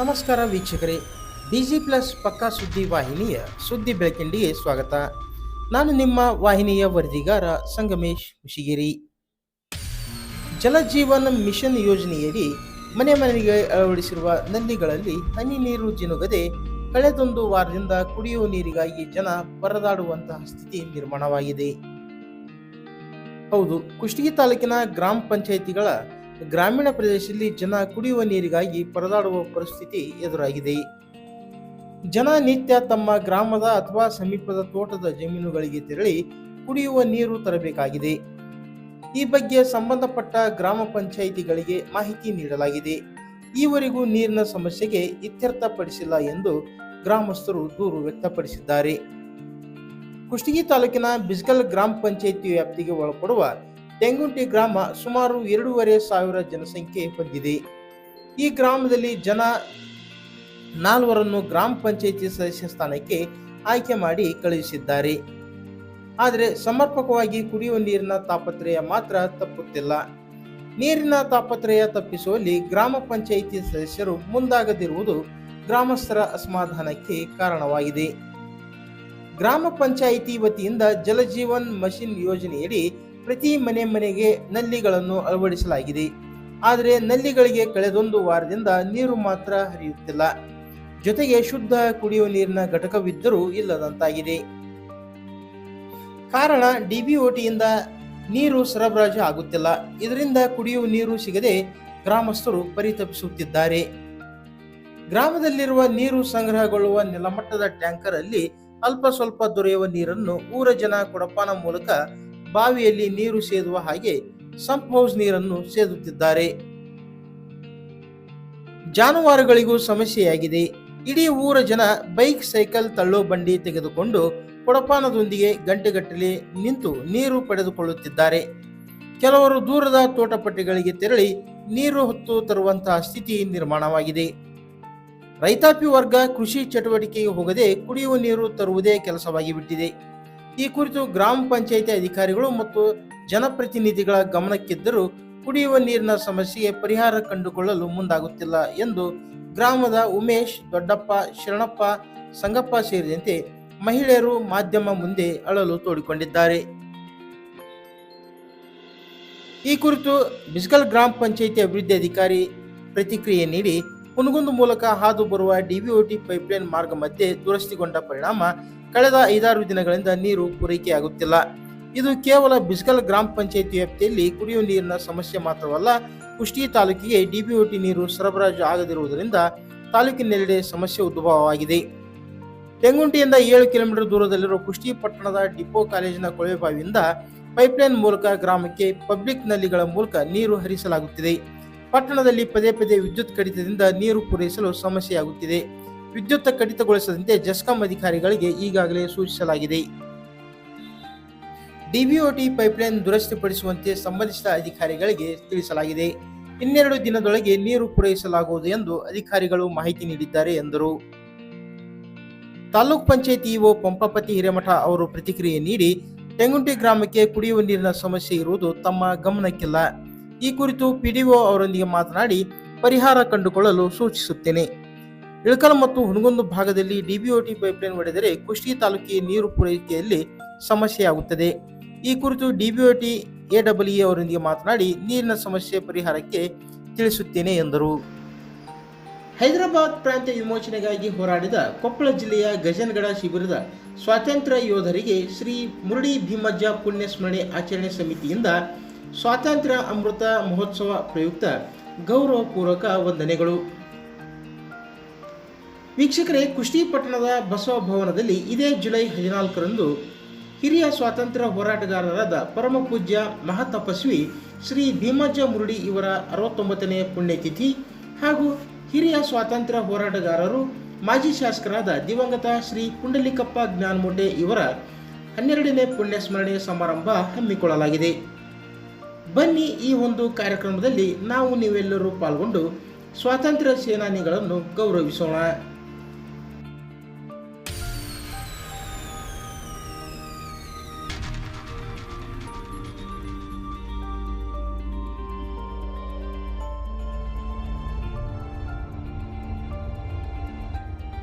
ನಮಸ್ಕಾರ ವೀಕ್ಷಕರೇ, DG plus ಪಕ್ಕಾ ಸುದ್ದಿ ವಾಹಿನಿಯ ಸುದ್ದಿ ಬೆಳಕಿಂಡಿಗೆ ಸ್ವಾಗತ. ನಾನು ನಿಮ್ಮ ವಾಹಿನಿಯ ವರದಿಗಾರ ಸಂಗಮೇಶ್ ಮುಷಿಗಿರಿ. ಜಲಜೀವನ ಮಿಷನ್ ಯೋಜನೆಯಡಿ ಮನೆ ಮನೆಗೆ ಅಳವಡಿಸಿರುವ ನಲ್ಲಿಗಳಲ್ಲಿ ಹನಿ ನೀರು ಜಿನುಗದೆ ಕಳೆದೊಂದು ವಾರದಿಂದ ಕುಡಿಯುವ ನೀರಿಗಾಗಿ ಜನ ಪರದಾಡುವಂತಹ ಸ್ಥಿತಿ ನಿರ್ಮಾಣವಾಗಿದೆ. ಹೌದು, ಕುಷ್ಟಗಿ ತಾಲೂಕಿನ ಗ್ರಾಮ ಪಂಚಾಯಿತಿಗಳ ಗ್ರಾಮೀಣ ಪ್ರದೇಶದಲ್ಲಿ ಜನ ಕುಡಿಯುವ ನೀರಿಗಾಗಿ ಪರದಾಡುವ ಪರಿಸ್ಥಿತಿ ಎದುರಾಗಿದೆ. ಜನ ನಿತ್ಯ ತಮ್ಮ ಗ್ರಾಮದ ಅಥವಾ ಸಮೀಪದ ತೋಟದ ಜಮೀನುಗಳಿಗೆ ತೆರಳಿ ಕುಡಿಯುವ ನೀರು ತರಬೇಕಾಗಿದೆ. ಈ ಬಗ್ಗೆ ಸಂಬಂಧಪಟ್ಟ ಗ್ರಾಮ ಪಂಚಾಯಿತಿಗಳಿಗೆ ಮಾಹಿತಿ ನೀಡಲಾಗಿದೆ. ಈವರೆಗೂ ನೀರಿನ ಸಮಸ್ಯೆಗೆ ಇತ್ಯರ್ಥಪಡಿಸಿಲ್ಲ ಎಂದು ಗ್ರಾಮಸ್ಥರು ದೂರು ವ್ಯಕ್ತಪಡಿಸಿದ್ದಾರೆ. ಕುಷ್ಟಗಿ ತಾಲೂಕಿನ ಬಿಸ್ಗಲ್ ಗ್ರಾಮ ಪಂಚಾಯಿತಿ ವ್ಯಾಪ್ತಿಗೆ ಒಳಪಡುವ ತೆಂಗುಂಟಿ ಗ್ರಾಮ ಸುಮಾರು ಎರಡೂವರೆ ಸಾವಿರ ಜನಸಂಖ್ಯೆ ಹೊಂದಿದೆ. ಈ ಗ್ರಾಮದಲ್ಲಿ ಜನ ನಾಲ್ವರನ್ನು ಗ್ರಾಮ ಪಂಚಾಯಿತಿ ಸದಸ್ಯ ಸ್ಥಾನಕ್ಕೆ ಆಯ್ಕೆ ಮಾಡಿ ಕಳುಹಿಸಿದ್ದಾರೆ. ಆದರೆ ಸಮರ್ಪಕವಾಗಿ ಕುಡಿಯುವ ನೀರಿನ ತಾಪತ್ರಯ ಮಾತ್ರ ತಪ್ಪುತ್ತಿಲ್ಲ. ನೀರಿನ ತಾಪತ್ರಯ ತಪ್ಪಿಸುವಲ್ಲಿ ಗ್ರಾಮ ಪಂಚಾಯಿತಿ ಸದಸ್ಯರು ಮುಂದಾಗದಿರುವುದು ಗ್ರಾಮಸ್ಥರ ಅಸಮಾಧಾನಕ್ಕೆ ಕಾರಣವಾಗಿದೆ. ಗ್ರಾಮ ಪಂಚಾಯಿತಿ ವತಿಯಿಂದ ಜಲಜೀವನ್ ಮಷಿನ್ ಯೋಜನೆಯಡಿ ಪ್ರತಿ ಮನೆ ಮನೆಗೆ ನಲ್ಲಿಗಳನ್ನು ಅಳವಡಿಸಲಾಗಿದೆ. ಆದರೆ ನಲ್ಲಿಗಳಿಗೆ ಕಳೆದೊಂದು ವಾರದಿಂದ ನೀರು ಮಾತ್ರ ಹರಿಯುತ್ತಿಲ್ಲ. ಜೊತೆಗೆ ಶುದ್ಧ ಕುಡಿಯುವ ನೀರಿನ ಘಟಕವಿದ್ದರೂ ಇಲ್ಲದಂತಾಗಿದೆ. ಕಾರಣ ಡಿಬಿಒಟಿಯಿಂದ ನೀರು ಸರಬರಾಜು ಆಗುತ್ತಿಲ್ಲ. ಇದರಿಂದ ಕುಡಿಯುವ ನೀರು ಸಿಗದೆ ಗ್ರಾಮಸ್ಥರು ಪರಿತಪಿಸುತ್ತಿದ್ದಾರೆ. ಗ್ರಾಮದಲ್ಲಿರುವ ನೀರು ಸಂಗ್ರಹಗೊಳ್ಳುವ ನೆಲಮಟ್ಟದ ಟ್ಯಾಂಕರ್ ಅಲ್ಲಿ ಅಲ್ಪ ಸ್ವಲ್ಪ ದೊರೆಯುವ ನೀರನ್ನು ಊರ ಜನ ಕೊಡಪಾನ ಮೂಲಕ ಬಾವಿಯಲ್ಲಿ ನೀರು ಸೇದುವ ಹಾಗೆ ಸಂಪ್ ಹೌಸ್ ನೀರನ್ನು ಸೇದುತ್ತಿದ್ದಾರೆ. ಜಾನುವಾರುಗಳಿಗೂ ಸಮಸ್ಯೆಯಾಗಿದೆ. ಇಡೀ ಊರ ಜನ ಬೈಕ್ ಸೈಕಲ್ ತಳ್ಳೋ ಬಂಡಿ ತೆಗೆದುಕೊಂಡು ಕೊಡಪಾನದೊಂದಿಗೆ ಗಂಟೆಗಟ್ಟಲೆ ನಿಂತು ನೀರು ಪಡೆದುಕೊಳ್ಳುತ್ತಿದ್ದಾರೆ. ಕೆಲವರು ದೂರದ ತೋಟಪಟ್ಟಿಗಳಿಗೆ ತೆರಳಿ ನೀರು ಹೊತ್ತು ತರುವಂತಹ ಸ್ಥಿತಿ ನಿರ್ಮಾಣವಾಗಿದೆ. ರೈತಾಪಿ ವರ್ಗ ಕೃಷಿ ಚಟುವಟಿಕೆಗೆ ಹೋಗದೆ ಕುಡಿಯುವ ನೀರು ತರುವುದೇ ಕೆಲಸವಾಗಿ ಬಿಟ್ಟಿದೆ ಈ ಕುರಿತು ಗ್ರಾಮ ಪಂಚಾಯಿತಿ ಅಧಿಕಾರಿಗಳು ಮತ್ತು ಜನಪ್ರತಿನಿಧಿಗಳ ಗಮನಕ್ಕಿದ್ದರೂ ಕುಡಿಯುವ ನೀರಿನ ಸಮಸ್ಯೆಗೆ ಪರಿಹಾರ ಕಂಡುಕೊಳ್ಳಲು ಮುಂದಾಗುತ್ತಿಲ್ಲ ಎಂದು ಗ್ರಾಮದ ಉಮೇಶ್, ದೊಡ್ಡಪ್ಪ, ಶರಣಪ್ಪ, ಸಂಗಪ್ಪ ಸೇರಿದಂತೆ ಮಹಿಳೆಯರು ಮಾಧ್ಯಮ ಮುಂದೆ ಅಳಲು ತೋಡಿಕೊಂಡಿದ್ದಾರೆ. ಈ ಕುರಿತು ಬಿಸ್ಗಲ್ ಗ್ರಾಮ ಪಂಚಾಯಿತಿ ಅಭಿವೃದ್ಧಿ ಅಧಿಕಾರಿ ಪ್ರತಿಕ್ರಿಯೆ ನೀಡಿ ಹುನಗುಂದ ಮೂಲಕ ಹಾದು ಬರುವ ಡಿಬಿಒಟಿ ಪೈಪ್ಲೈನ್ ಮಾರ್ಗ ಮಧ್ಯೆ ದುರಸ್ತಿಗೊಂಡ ಪರಿಣಾಮ ಕಳೆದ ಐದಾರು ದಿನಗಳಿಂದ ನೀರು ಪೂರೈಕೆಯಾಗುತ್ತಿಲ್ಲ. ಇದು ಕೇವಲ ಬಿಸ್ಗಲ್ ಗ್ರಾಮ ಪಂಚಾಯಿತಿ ವ್ಯಾಪ್ತಿಯಲ್ಲಿ ಕುಡಿಯುವ ನೀರಿನ ಸಮಸ್ಯೆ ಮಾತ್ರವಲ್ಲ, ಕುಷ್ಟಿ ತಾಲೂಕಿಗೆ ಡಿಬಿಒಟಿ ನೀರು ಸರಬರಾಜು ಆಗದಿರುವುದರಿಂದ ತಾಲೂಕಿನೆಲ್ಲೆಡೆ ಸಮಸ್ಯೆ ಉದ್ಭವವಾಗಿದೆ. ತೆಂಗುಂಟಿಯಿಂದ ಏಳು ಕಿಲೋಮೀಟರ್ ದೂರದಲ್ಲಿರುವ ಕುಷ್ಟಿ ಪಟ್ಟಣದ ಡಿಪೋ ಕಾಲೇಜಿನ ಕೊಳವೆಬಾವಿಯಿಂದ ಪೈಪ್ಲೈನ್ ಮೂಲಕ ಗ್ರಾಮಕ್ಕೆ ಪಬ್ಲಿಕ್ ನಲ್ಲಿಗಳ ಮೂಲಕ ನೀರು ಹರಿಸಲಾಗುತ್ತಿದೆ. ಪಟ್ಟಣದಲ್ಲಿ ಪದೇ ಪದೇ ವಿದ್ಯುತ್ ಕಡಿತದಿಂದ ನೀರು ಪೂರೈಸಲು ಸಮಸ್ಯೆಯಾಗುತ್ತಿದೆ. ವಿದ್ಯುತ್ ಕಡಿತಗೊಳಿಸದಂತೆ ಜಸ್ಕಾಂ ಅಧಿಕಾರಿಗಳಿಗೆ ಈಗಾಗಲೇ ಸೂಚಿಸಲಾಗಿದೆ. ಡಿಬಿಒಟಿ ಪೈಪ್ಲೈನ್ ದುರಸ್ತಿಪಡಿಸುವಂತೆ ಸಂಬಂಧಿಸಿದ ಅಧಿಕಾರಿಗಳಿಗೆ ತಿಳಿಸಲಾಗಿದೆ. ಇನ್ನೆರಡು ದಿನದೊಳಗೆ ನೀರು ಪೂರೈಸಲಾಗುವುದು ಎಂದು ಅಧಿಕಾರಿಗಳು ಮಾಹಿತಿ ನೀಡಿದ್ದಾರೆ ಎಂದರು. ತಾಲೂಕ್ ಪಂಚಾಯತ್ ಇಒ ಪಂಪಾಪತಿ ಹಿರೇಮಠ ಅವರು ಪ್ರತಿಕ್ರಿಯೆ ನೀಡಿ, ತೆಂಗುಂಟಿ ಗ್ರಾಮಕ್ಕೆ ಕುಡಿಯುವ ನೀರಿನ ಸಮಸ್ಯೆ ಇರುವುದು ತಮ್ಮ ಗಮನಕ್ಕಿಲ್ಲ. ಈ ಕುರಿತು ಪಿಡಿಒ ಅವರೊಂದಿಗೆ ಮಾತನಾಡಿ, ಪರಿಹಾರ ಕಂಡುಕೊಳ್ಳಲು ಸೂಚಿಸುತ್ತೇನೆ. ಇಳಕಲ್ ಮತ್ತು ಹುಣಗೊಂದು ಭಾಗದಲ್ಲಿ ಡಿಬಿಒಟಿ ಪೈಪ್ಲೈನ್ ಒಡೆದರೆ ಕುಷ್ಟಿ ತಾಲೂಕಿಗೆ ನೀರು ಪೂರೈಕೆಯಲ್ಲಿ ಸಮಸ್ಯೆಯಾಗುತ್ತದೆ. ಈ ಕುರಿತು ಡಿಬಿಒಟಿ ಎಡಬ್ಲ್ಯೂ ಅವರೊಂದಿಗೆ ಮಾತನಾಡಿ ನೀರಿನ ಸಮಸ್ಯೆ ಪರಿಹಾರಕ್ಕೆ ತಿಳಿಸುತ್ತೇನೆ ಎಂದರು. ಹೈದರಾಬಾದ್ ಪ್ರಾಂತ್ಯ ವಿಮೋಚನೆಗಾಗಿ ಹೋರಾಡಿದ ಕೊಪ್ಪಳ ಜಿಲ್ಲೆಯ ಗಜನ್ಗಡ ಶಿಬಿರದ ಸ್ವಾತಂತ್ರ್ಯ ಯೋಧರಿಗೆ ಶ್ರೀ ಮುರಡಿ ಭೀಮಜ್ಜ ಪುಣ್ಯ ಸ್ಮರಣೆ ಆಚರಣೆ ಸಮಿತಿಯಿಂದ ಸ್ವಾತಂತ್ರ್ಯ ಅಮೃತ ಮಹೋತ್ಸವ ಪ್ರಯುಕ್ತ ಗೌರವಪೂರ್ವಕ ವಂದನೆಗಳು. ವೀಕ್ಷಕರೇ, ಕುಷ್ಟಿಪಟ್ಟಣದ ಬಸವ ಭವನದಲ್ಲಿ ಇದೇ ಜುಲೈ ಹದಿನಾಲ್ಕರಂದು ಹಿರಿಯ ಸ್ವಾತಂತ್ರ್ಯ ಹೋರಾಟಗಾರರಾದ ಪರಮ ಪೂಜ್ಯ ಮಹಾತಪಸ್ವಿ ಶ್ರೀ ಭೀಮಜ್ಜ ಮುರುಡಿ ಇವರ ಅರವತ್ತೊಂಬತ್ತನೇ ಪುಣ್ಯತಿಥಿ ಹಾಗೂ ಹಿರಿಯ ಸ್ವಾತಂತ್ರ್ಯ ಹೋರಾಟಗಾರರು, ಮಾಜಿ ಶಾಸಕರಾದ ದಿವಂಗತ ಶ್ರೀ ಪುಂಡಲಿಕಪ್ಪ ಜ್ಞಾನಮೂಟೆ ಇವರ ಹನ್ನೆರಡನೇ ಪುಣ್ಯ ಸ್ಮರಣೆ ಸಮಾರಂಭ ಹಮ್ಮಿಕೊಳ್ಳಲಾಗಿದೆ. ಬನ್ನಿ ಈ ಒಂದು ಕಾರ್ಯಕ್ರಮದಲ್ಲಿ ನಾವು ನೀವೆಲ್ಲರೂ ಪಾಲ್ಗೊಂಡು ಸ್ವಾತಂತ್ರ್ಯ ಸೇನಾನಿಗಳನ್ನು ಗೌರವಿಸೋಣ.